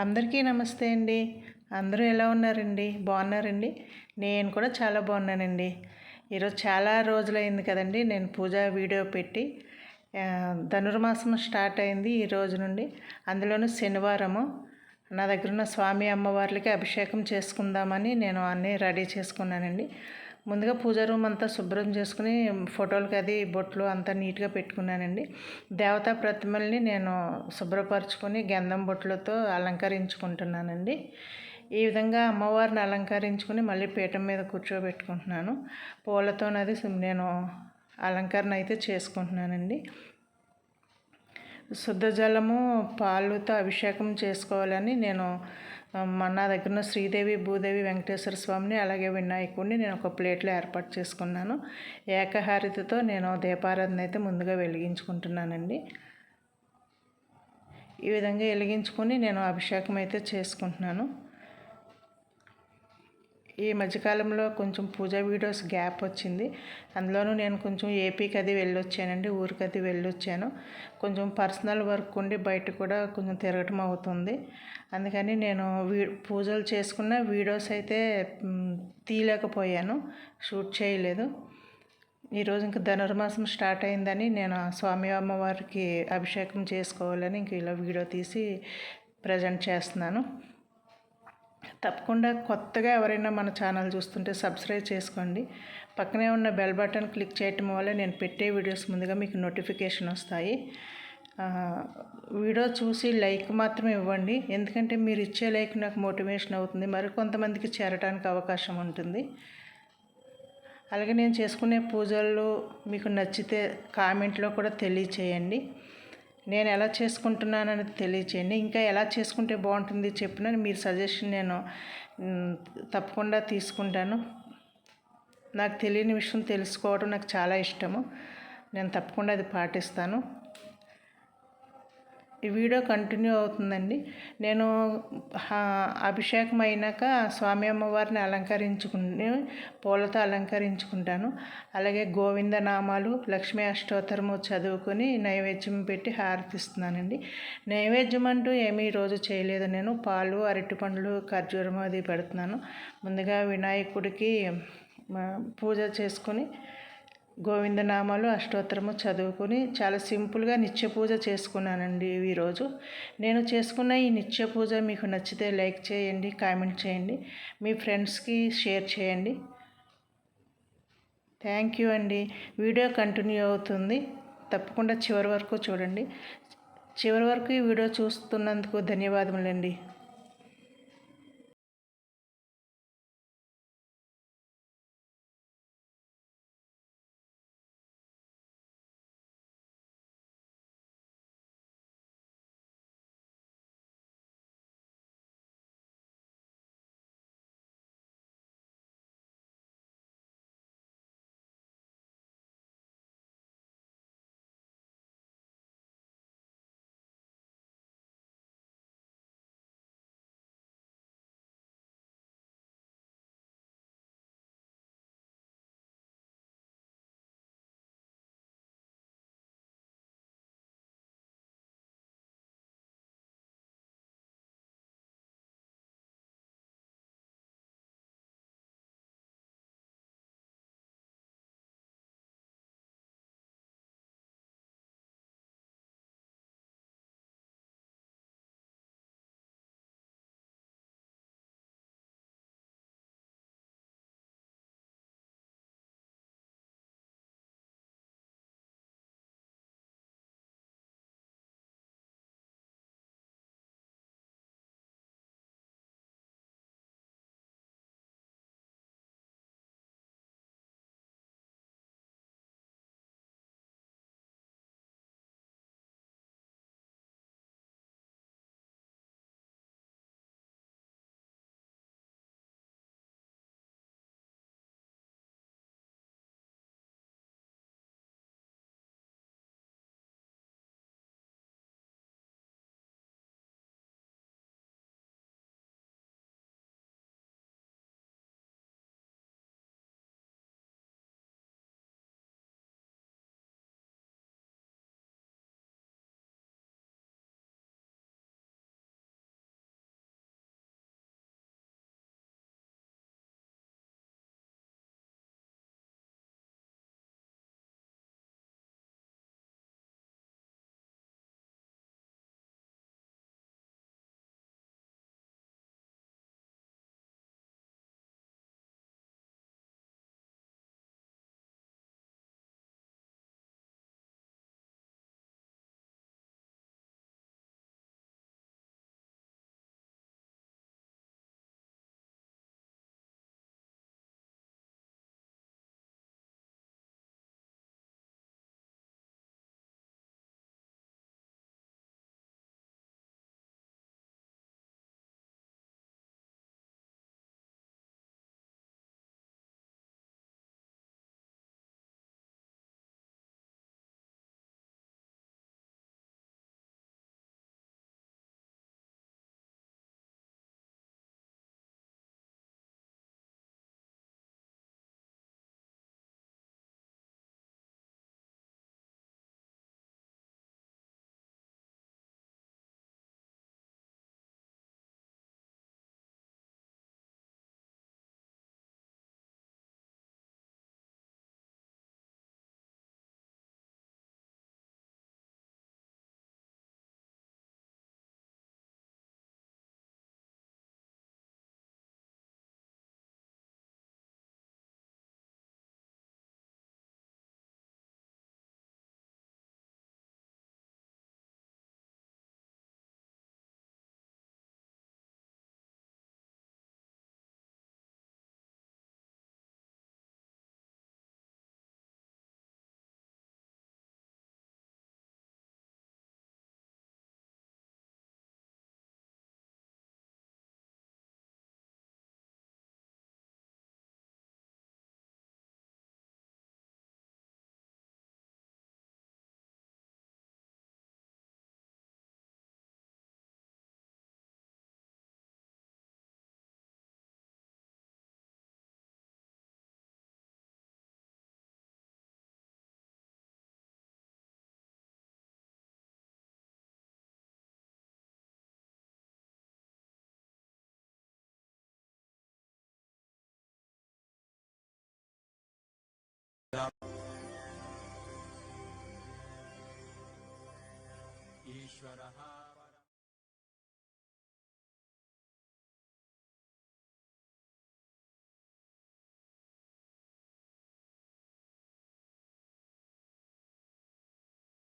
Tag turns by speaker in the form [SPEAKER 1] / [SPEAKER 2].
[SPEAKER 1] అందరికీ నమస్తే అండి. అందరూ ఎలా ఉన్నారండి? బాగున్నారండి? నేను కూడా చాలా బాగున్నానండి. ఈరోజు చాలా రోజులైంది కదండి. నేను పూజ వీడియో పెట్టి ధనుర్మాసం స్టార్ట్ అయింది ఈ రోజు నుండి. అందులోనూ శనివారము. నా దగ్గర ఉన్న స్వామి అమ్మవార్లకి అభిషేకం చేసుకుందామని నేను అన్నీ రెడీ చేసుకున్నానండి. ముందుగా పూజ రూమ్ అంతా శుభ్రం చేసుకుని ఫోటోలకి అది బొట్లు అంతా నీట్గా పెట్టుకున్నానండి. దేవతా ప్రతిమల్ని నేను శుభ్రపరచుకొని గంధం బొట్లతో అలంకరించుకుంటున్నానండి. ఈ విధంగా అమ్మవారిని అలంకరించుకుని మళ్ళీ పీఠం మీద కూర్చోబెట్టుకుంటున్నాను. పూలతోనది నేను అలంకరణ అయితే చేసుకుంటున్నానండి. శుద్ధ జలము పాలుతో అభిషేకం చేసుకోవాలని నేను నా దగ్గర ఉన్న శ్రీదేవి భూదేవి వెంకటేశ్వర స్వామిని అలాగే వినాయకుడిని నేను ఒక ప్లేట్లో ఏర్పాటు చేసుకున్నాను. ఏకహారితతో నేను దీపారాధన అయితే ముందుగా వెలిగించుకుంటున్నానండి. ఈ విధంగా వెలిగించుకొని నేను అభిషేకం అయితే చేసుకుంటున్నాను. ఈ మధ్యకాలంలో కొంచెం పూజ వీడియోస్ గ్యాప్ వచ్చింది. అందులోనూ నేను కొంచెం ఏపీకి అది వెళ్ళొచ్చానండి ఊరికి అది వెళ్ళొచ్చాను. కొంచెం పర్సనల్ వర్క్ ఉండి బయట కూడా కొంచెం తిరగటం అవుతుంది. అందుకని నేను వీ పూజలు చేసుకున్న వీడియోస్ అయితే తీయలేకపోయాను షూట్ చేయలేదు. ఈరోజు ఇంకా ధనుర్మాసం స్టార్ట్ అయిందని నేను స్వామి అమ్మవారికి అభిషేకం చేసుకోవాలని ఇంక ఇలా వీడియో తీసి ప్రజెంట్ చేస్తున్నాను. తప్పకుండా కొత్తగా ఎవరైనా మన ఛానల్ చూస్తుంటే సబ్స్క్రైబ్ చేసుకోండి. పక్కనే ఉన్న బెల్ బటన్ క్లిక్ చేయటం వల్ల నేను పెట్టే వీడియోస్ ముందుగా మీకు నోటిఫికేషన్ వస్తాయి. వీడియో చూసి లైక్ మాత్రమే ఇవ్వండి. ఎందుకంటే మీరు ఇచ్చే లైక్ నాకు మోటివేషన్ అవుతుంది. మరి కొంతమందికి చేరడానికి అవకాశం ఉంటుంది. అలాగే నేను చేసుకునే పూజలు మీకు నచ్చితే కామెంట్లో కూడా తెలియచేయండి. నేను ఎలా చేసుకుంటున్నానని తెలియచేయండి. ఇంకా ఎలా చేసుకుంటే బాగుంటుంది చెప్పిన మీరు సజెషన్ నేను తప్పకుండా తీసుకుంటాను. నాకు తెలియని విషయం తెలుసుకోవడం నాకు చాలా ఇష్టము. నేను తప్పకుండా అది పాటిస్తాను. ఈ వీడియో కంటిన్యూ అవుతుందండి. నేను అభిషేకం అయినాక స్వామి అమ్మవారిని అలంకరించుకుని పూలతో అలంకరించుకుంటాను. అలాగే గోవింద నామాలు లక్ష్మీ అష్టోత్తరము చదువుకొని నైవేద్యం పెట్టి హారతిస్తున్నానండి. నైవేద్యం అంటూ ఏమీ రోజు చేయలేదు. నేను పాలు అరటిపండ్లు ఖర్జూరం అది పెడుతున్నాను. ముందుగా వినాయకుడికి పూజ చేసుకొని గోవిందనామాలు అష్టోత్తరము చదువుకుని చాలా సింపుల్గా నిత్య పూజ చేసుకున్నానండి ఈరోజు నేను చేసుకున్న ఈ నిత్య పూజ మీకు నచ్చితే లైక్ చేయండి కామెంట్ చేయండి మీ ఫ్రెండ్స్కి షేర్ చేయండి. థ్యాంక్ యూ అండి. వీడియో కంటిన్యూ అవుతుంది. తప్పకుండా చివరి వరకు చూడండి. చివరి వరకు ఈ వీడియో చూస్తున్నందుకు ధన్యవాదములండి.
[SPEAKER 2] ईश्वरः